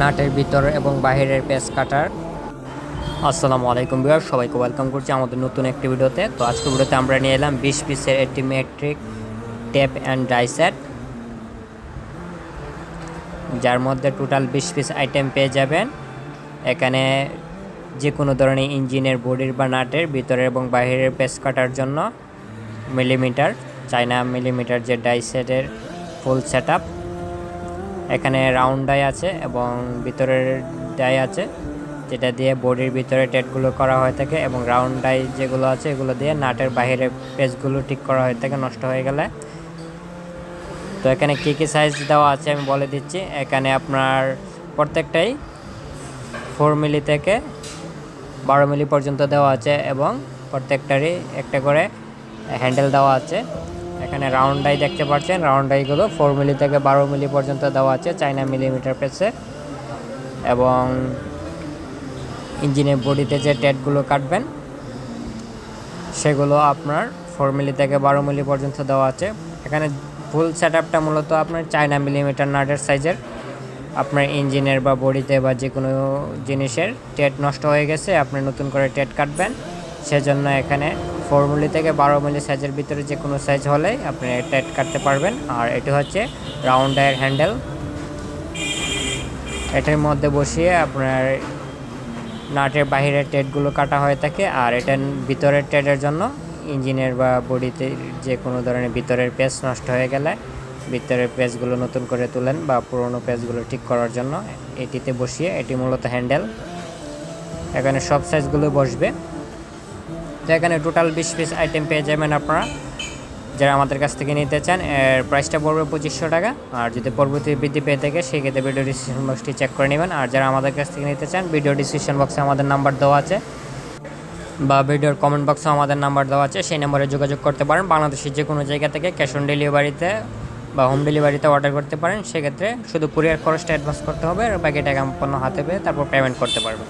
নাটের ভিতর এবং বাহিরের পেস কাটার। আসসালামু আলাইকুম বিহার সবাইকে ওয়েলকাম করছি আমাদের নতুন একটি ভিডিওতে। তো আজকে ভিডিওতে আমরা নিয়ে এলাম বিশ পিসের একটি metric tape and die set যার মধ্যে টোটাল বিশ পিস আইটেম পেয়ে যাবেন। এখানে যে কোনো ধরনের ইঞ্জিনের বডির বা নাটের ভিতরে এবং বাইরের পেস কাটার জন্য মিলিমিটার চায়না মিলিমিটার যে ডাই সেটের ফুল সেট এখানে রাউন্ড ডাই আছে এবং ভিতরের ডাই আছে, যেটা দিয়ে বডির ভিতরে টেটগুলো করা হয়ে থাকে এবং রাউন্ড ডাই যেগুলো আছে, এগুলো দিয়ে নাটের বাইরে পেজগুলো ঠিক করা হয়ে থাকে, নষ্ট হয়ে গেলে। তো এখানে কী কী সাইজ দেওয়া আছে আমি বলে দিচ্ছি। এখানে আপনার প্রত্যেকটাই ফোর মিলি থেকে বারো মিলি পর্যন্ত দেওয়া আছে এবং প্রত্যেকটারই একটা করে হ্যান্ডেল দেওয়া আছে। এখানে রাউন্ড ডাই দেখতে পাচ্ছেন। রাউন্ড ডাইগুলো ফোর মিলি থেকে বারো মিলি পর্যন্ত দেওয়া আছে চাইনা মিলিমিটার পেসে এবং ইঞ্জিনের বডিতে যে টেটগুলো কাটবেন, সেগুলো আপনার ফোর মিলি থেকে বারো মিলি পর্যন্ত দেওয়া আছে। এখানে ফুল সেট আপটা মূলত আপনার চায়না মিলিমিটার নাটের সাইজের আপনার ইঞ্জিনের বা বডিতে বা যে কোনো জিনিসের টেট নষ্ট হয়ে গেছে, আপনি নতুন করে টেট কাটবেন। সেজন্য এখানে ফোর মিলি থেকে বারো মিলি সাইজের ভিতরে যে কোনো সাইজ হলেই আপনি টেট কাটতে পারবেন। আর এটি হচ্ছে রাউন্ড ডায়ের হ্যান্ডেল এটার মধ্যে বসিয়ে আপনার নাটের বাহিরের টেটগুলো কাটা হয়ে থাকে। আর এটার ভিতরের টেটের জন্য ইঞ্জিনের বা বডিতে যে কোনো ধরনের ভিতরের পেজ নষ্ট হয়ে গেলে ভিতরের পেজগুলো নতুন করে তোলেন বা পুরনো পেজগুলো ঠিক করার জন্য এটিতে বসিয়ে এটি মূলত হ্যান্ডেল এখানে সব সাইজগুলো বসবে। তো এখানে টোটাল বিশ পিস আইটেম পেয়ে যাবেন আপনারা। যারা আমাদের কাছ থেকে নিতে চান, এর প্রাইসটা পড়বে পঁচিশশো টাকা। আর যদি পরবর্তী বৃদ্ধি পেয়ে থাকে, সেক্ষেত্রে ভিডিও ডিসক্রিপশন বক্সটি চেক করে নেবেন। আর যারা আমাদের কাছ থেকে নিতে চান ভিডিও ডিসক্রিপশন বক্সে আমাদের নাম্বার দেওয়া আছে। বা ভিডিওর কমেন্ট বক্সে আমাদের নাম্বার দেওয়া আছে। সেই নাম্বারে যোগাযোগ করতে পারেন। বাংলাদেশের যে কোনো জায়গা থেকে ক্যাশ অন ডেলিভারিতে বা হোম ডেলিভারিতে অর্ডার করতে পারেন। সেক্ষেত্রে শুধু কুরিয়ার খরচটা অ্যাডভান্স করতে হবে। আর বাকি টাকা পণ্য হাতে পেয়ে তারপর পেমেন্ট করতে পারবেন।